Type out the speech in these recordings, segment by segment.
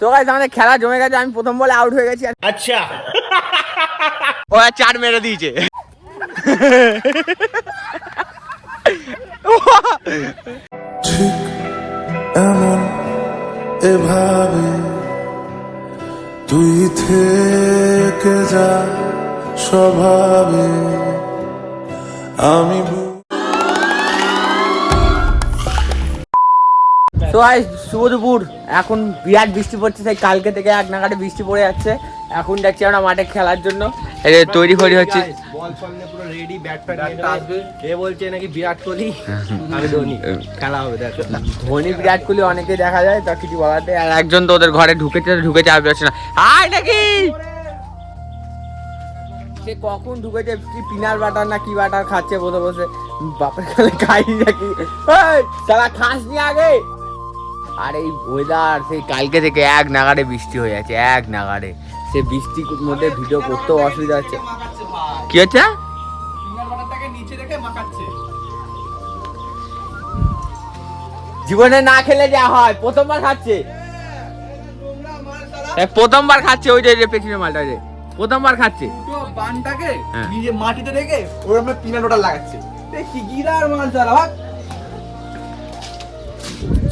তো খেলা জমে গেছে আমি প্রথম বলে আউট হয়ে গেছি আচ্ছা। ও চার মেরে দিয়েছে। এভাবে তুই থেকে যা স্বভাবে আমি তো গাইস শুভ দুপুর এখন বিরাট বৃষ্টি পড়ছে তাই কালকে থেকে এক নাগাড়ে বৃষ্টি পড়ে যাচ্ছে। এখন যাচ্ছি আমরা মাঠে খেলার জন্য। এই তৈরি ফৈরি হচ্ছে। বল ফল পুরো রেডি ব্যাট প্যাট নিয়ে আসবে। এ বলছে নাকি বিরাট কোহলি? আমি ধোনি। খেলা হবে দেখো। ধোনি বিরাট কোহলি অনেকে দেখা যায় তা কিছু বলার নেই। আর একজন তো ওদের ঘরে ঢুকেছে ঢুকেছে আর বেরোচ্ছে না। আয় নাকি! সে কখন ঢুকেছে কি পিনার বাটার না কি বাটার খাচ্ছে বসে বসে? বাপের কালে খাই নাকি? এই, শালা খাস নি আগে! আর এই ওয়েদার সেই কালকে থেকে এক নাগাড়ে বৃষ্টি হয়ে যাচ্ছে এক নাগাড়ে। সে বৃষ্টির মধ্যে ভিডিও করতেও অসুবিধা হচ্ছে। কি হচ্ছে? জীবনে না খেলে যা হয় প্রথমবার খাচ্ছে। প্রথমবার খাচ্ছে ওই যে পেছনে মালটা প্রথমবার খাচ্ছে। বানটাকে হ্যাঁ। নিজে মাটিতে রেখে ওর আমরা পিনাট ওটা লাগাচ্ছে। দেখি গিরার মাল চালা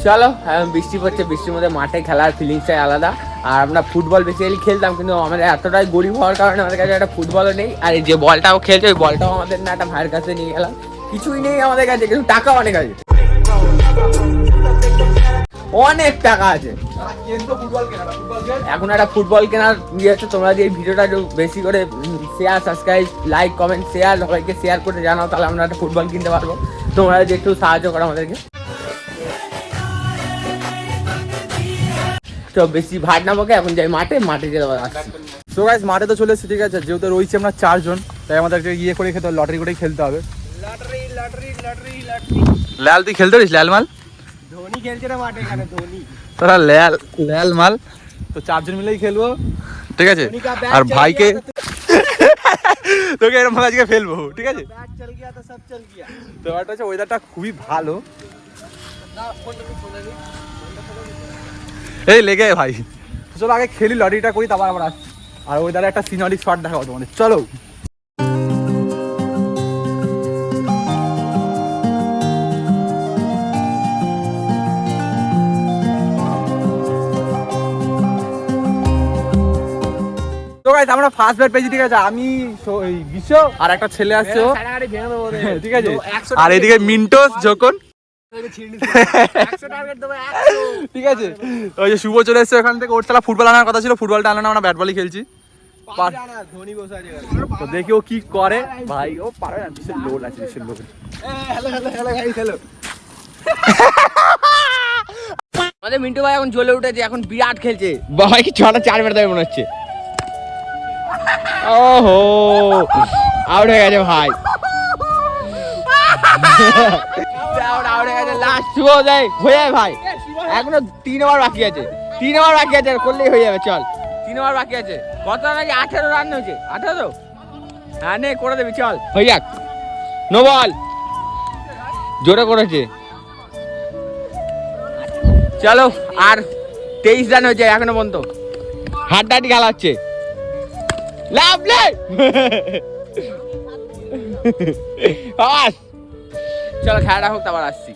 চলো বৃষ্টি পড়ছে, বৃষ্টির মধ্যে মাঠে খেলার ফিলিংসটাই আলাদা। আর আমরা ফুটবল বেসিক্যালি খেলতাম, কিন্তু আমাদের এতটাই গরিব হওয়ার কারণে আমাদের কাছে একটা ফুটবলও নেই। আর যে বলটাও খেলছে, ওই বলটাও আমাদের না, একটা ভাইয়ের কাছে নিয়ে গেলাম। কিছুই নেই আমাদের কাছে, কিন্তু টাকা অনেক আছে। অনেক টাকা আছে। এখন একটা ফুটবল কেনার ইয়ে হচ্ছে তোমরা এই ভিডিওটা একটু বেশি করে share subscribe like comment share সবাইকে শেয়ার করে জানাও, তাহলে আমরা একটা ফুটবল কিনতে পারব। তোমরা যদি একটু সাহায্য করো আমাদেরকে। তো বেশি ভাট না বকে এখন যাই মাঠে মাঠে যেতে আসছি। সো গাইস মাঠে তো চলে এসেছি ঠিক আছে? যেহেতু রয়েছি আমরা চারজন তাই আমাদেরকে ইয়ে করে খেতে লটারি করে খেলতে হবে। লাল তুই খেলতে পারিস লাল মাল? ধোনি খেলছে মাল। তো চারজন মিলেই খেলব। ঠিক আছে? আর ভাইকে তোকে এরকম আজকে ফেলব ঠিক আছে? তো ওয়েদারটা খুবই ভালো। এই লেগে ভাই। চলো আগে খেলি লটারিটা করি তারপর আবার আসছি। আর ওয়েদারে একটা সিনারিক শট দেখাবো তোমাদের। চলো। তো গাইস আমরা ফার্স্ট ব্যাট পেয়েছি ঠিক আছে? আমি বিশ্ব আর একটা ছেলে আসছে রে ঠিক আছে? আর এদিকে মিন্টোস যখন ঠিক আছে। ওই যে শুভ চলে এসছে ওখান থেকে ওর তালা ফুটবল আনার কথা ছিল ফুটবলটা আনলো না আমরা ব্যাট বলই খেলছি। পার- তো দেখি ও কি করে। ভাই ও পারবে না বিশেষ লোড আছে বিশেষ load hello hello hello guys hello আমাদের মিন্টু ভাই এখন জ্বলে উঠেছে এখন বিরাট খেলছে। ভাই কি ছটা চার মেরে দেবে মনে হচ্ছে। ওহো আউট হয়ে গেছে ভাই। লাস্ট শুভ যায় হয়ে যাবে ভাই। এখনও তিন ওভার বাকি আছে। তিন ওভার বাকি আছে করলেই হয়ে যাবে চল। তিন ওভার বাকি আছে। কত নাকি আঠেরো রান হয়েছে? আঠেরো? হ্যাঁ নে করে দেবি চল। হয়ে যাক। নো বল জোরে করেছে। চলো আর তেইশ রান হয়েছে এখনও পর্যন্ত। হাড্ডাহাড্ডি খেলা হচ্ছে লাভলে বাস। চলো খেলাটা হোক তারপর আসছি।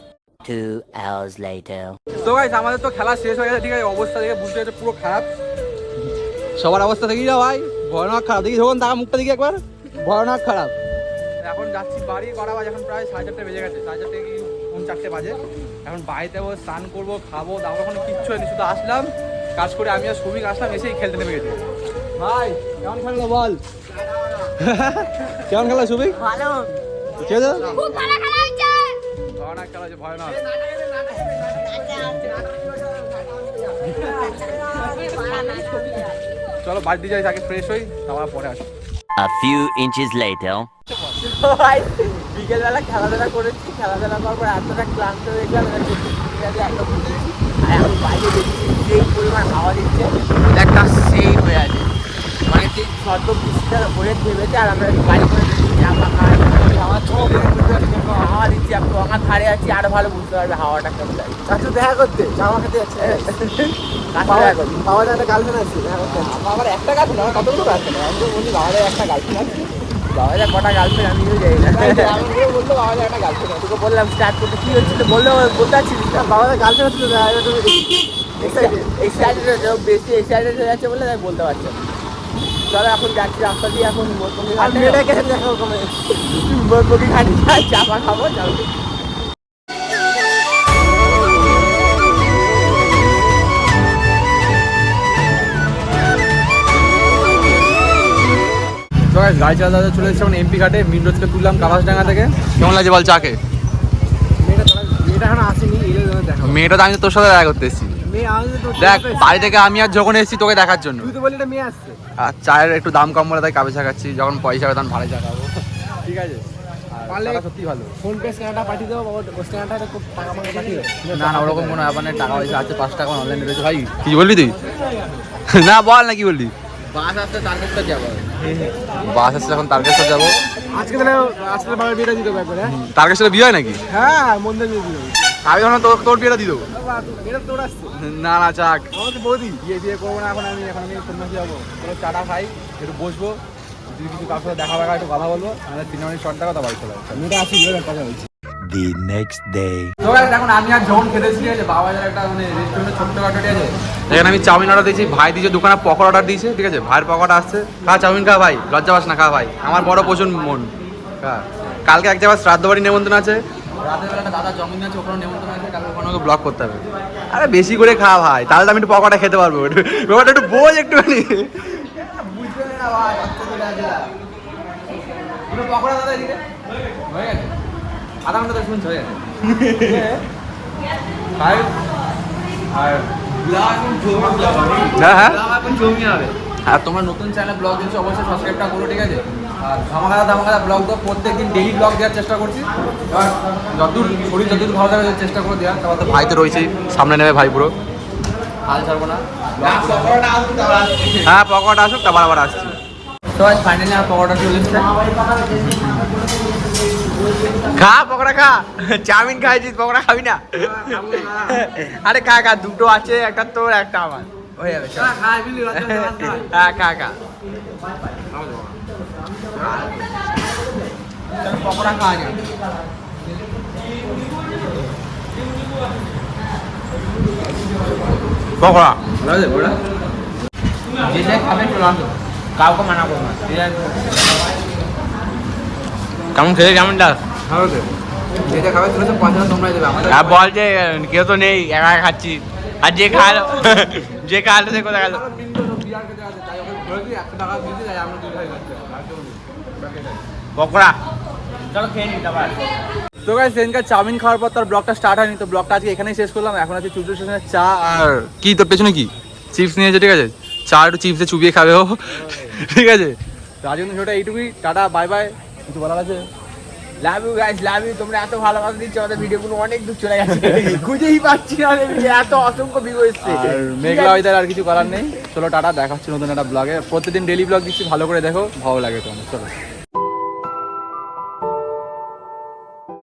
Two hours later. তো গাইস আমাদের তো খেলা শেষ হয়ে গেছে ঠিক আছে? অবস্থা দেখে বুঝতে হচ্ছে পুরো খারাপ। সবার অবস্থা দেখি যা ভাই ভয়ানক খারাপ। দেখি যখন তাকা মুখটা দেখি একবার। ভয়ানক খারাপ। এখন যাচ্ছি বাড়ি করা বাজে এখন প্রায় সাড়ে চারটে বেজে গেছে। সাড়ে চারটে কি কোন চারটে বাজে। এখন বাড়িতে বসে স্নান করব খাব দাবো এখন কিচ্ছু হয়নি শুধু আসলাম। কাজ করে আমি আর শ্রমিক আসলাম এসেই খেলতে নেমে গেছি। ভাই কেমন খেললো বল? কেমন খেলা? সুবিক ভালো কে যা ভয়ানক। খেলা হচ্ছে। ভয়ানক চলো বাড়িতে যাই তাকে ফ্রেশ হই তারপর পরে আসি A few inches later. বিকেলবেলা খেলাধুলা করেছি খেলাধুলা করার পর এতটা ক্লান্ত হয়ে গেলাম এখন বাইরে দেখছি সেই পরিমাণ হাওয়া দিচ্ছে। একটা সেই হয়ে আছে। মানে সেই শব্দ বৃষ্টিটা থেমেছে আর আমরা গাড়ি করে জামা খাই হাওয়া চোখ হাওয়া দিচ্ছি আমি গঙ্গার ধারে আছি আরও ভালো বুঝতে পারবে হাওয়াটা কেমন লাগে। চাচু দেখা করতে। জামা খেতে যাচ্ছে বাবার একটা গার্লফ্রেন্ড আছে আমার একটা না আমার কতগুলো না আমি তো বলি বাবাদের একটা গার্লফ্রেন্ড আছে। বাবাদের কটা গার্লফ্রেন্ড আমিও যাই না। আমি তো বলল বাবাদের একটা গার্লফ্রেন্ড তোকে বললাম স্টার্ট করতে। কি হচ্ছিল? বললে বলতে পারছিলিস না বাবার গার্লফ্রেন্ড তুমি এক্সাইটেড বেশি এক্সাইটেড হয়ে যাচ্ছে বলে তাই বলতে পারছে। চলো এখন যাচ্ছি রাস্তা দিয়ে এখন আর ঘাটে। চাপা খাব চলো গাড়ি চালাতে চলে এসেছে এখন এমপি ঘাটে মিন রোডকে তুললাম কাবাসডাঙ্গা থেকে। কেমন লাগছে বল চাকে মেয়েটা এখন আসেনি মেয়েটা তো আমি তোর সাথে দেখা করতে এসেছি। দেখ বাড়ি থেকে আমি আর যখন এসেছি তোকে দেখার জন্য। আর চায়ের একটু দাম কম বলে তাই কাবে চাকাচ্ছি যখন পয়সা হবে তখন ভাড়া চাকাবো ঠিক আছে। পারলে- সত্যি ভালো। ফোন পে স্ক্যানারটা পাঠিয়ে দেবো স্ক্যানারটা টাকা পাঠিয়ে না না ওরকম কোনো ব্যাপার নেই টাকা পয়সা আছে পাঁচ টাকা অনলাইনে রয়েছে ভাই কি বললি তুই? না বল না কি বললি? বাস আসতে তার কাছে যাব। বাস আসতে এখন তার কাছে যাব। আজকে তাহলে আজকে বাবার বিয়েটা দিতে হবে হ্যাঁ? তার বিয়ে হয় নাকি? হ্যাঁ মন্দির বিয়ে দিতে আমি যখন তোর তোর বিয়েটা দিয়ে দেবো। তোর না না চাক আমার তো বৌদি বিয়ে বিয়ে করব না এখন আমি এখন আমি সন্ন্যাসী যাব। কোনো চাটা খাই একটু বসবো। যদি কিছু কারোর সাথে দেখা দেখা একটু কথা বলব। আমাদের তিন মিনিট শর্ট দেখা বাড়ি চলে যাবে মেয়েটা আসি কথা বলছি। The next day. তো এখন আমি আর যখন খেতেছি ঠিক আছে বাবাজার একটা মানে রেস্টুরেন্টে ছোট্ট খাটো ঠিক আছে এখানে আমি চাউমিন অর্ডার দিয়েছি। ভাই দিয়েছে দোকানে পকোড়া অর্ডার দিয়েছে ঠিক আছে? ভাইয়ের পকোড়া আসছে। খা চাউমিন খা ভাই লজ্জা পাস না খা ভাই। আমার বড় প্রচুর মন। খা। কালকে এক জায়গায় শ্রাদ্ধ বাড়ি নেমন্তন্ন আছে। রাতের বেলা দাদা জন্মদিন আছে ওখানে নেমন্তন্ন আছে কালকে ওখানে ব্লক করতে হবে। আরে বেশি করে খা ভাই তাহলে তো আমি একটু পকোড়া খেতে পারব। ব্যাপারটা একটু বোঝ একটুখানি। বুঝবে না ভাই দুটো পকোড়া দাদা এদিকে হয়ে গেছে। আধা ঘণ্টা দশ মিনিট হয়ে গেছে। আর হ্যাঁ হ্যাঁ। আর তোমরা নতুন চ্যানেলে ব্লগ দিচ্ছ অবশ্যই সাবস্ক্রাইবটা করো ঠিক আছে? আর ধামাকাদা ধামাকাদা ব্লগ দাও প্রত্যেকদিন ডেইলি ব্লগ দেওয়ার চেষ্টা করছি। এবার যতদূর শরীর যতদূর ভালো থাকে চেষ্টা করে দেওয়ার। তারপর তো ভাই তো রয়েছেই সামনে নেবে ভাই পুরো। হাল ছাড়বো না। হ্যাঁ পকোড়া আসুক তারপর আবার আসছি। তো ফাইনালি আমার পকোড়া চলে এসছে। খা পকোড়া খা। চাউমিন খাইছিস পকোড়া খাবি না। আরে খা খা দুটো আছে একটা তোর একটা আমার। হয়ে যাবে হ্যাঁ। খা খা পকোড়া খাওয়া পকোড়া। বুঝলে ওরা যে যে খাবে চলে আসো কাউকে মানা করব না। কেমন খেলে দেবে আমাদের আর বল যে কেউ তো নেই একা খাচ্ছি। আর যে খালো যে খালো সে কোথায় গেল? পকোড়া তো গাইস সেদিনকার চাউমিন খাওয়ার পর তার ব্লগটা স্টার্ট হয়নি তো ব্লগটা আজকে এখানেই শেষ করলাম। এখন আছে চুচু স্টেশনের চা আর কি তোর পেছনে কি? চিপস নিয়েছে ঠিক আছে? চা একটু চিপসে চুবিয়ে খাবে ও। ঠিক আছে? তো আজ কিন্তু এইটুকুই। টাটা বাই বাই কিছু বলার আছে? Love you guys love you তোমরা এত ভালোবাসা দিচ্ছ আমাদের ভিডিওগুলো অনেক দূর চলে গেছে। খুঁজেই পাচ্ছি না আমাদের এত অসংখ্য ভিউ এসছে। আর মেঘলা ওয়েদার আর কিছু করার নেই। চলো টাটা দেখা হচ্ছে নতুন একটা ব্লগে প্রতিদিন ডেলি ব্লগ দিচ্ছি ভালো করে দেখো ভালো লাগে তোমার চলো।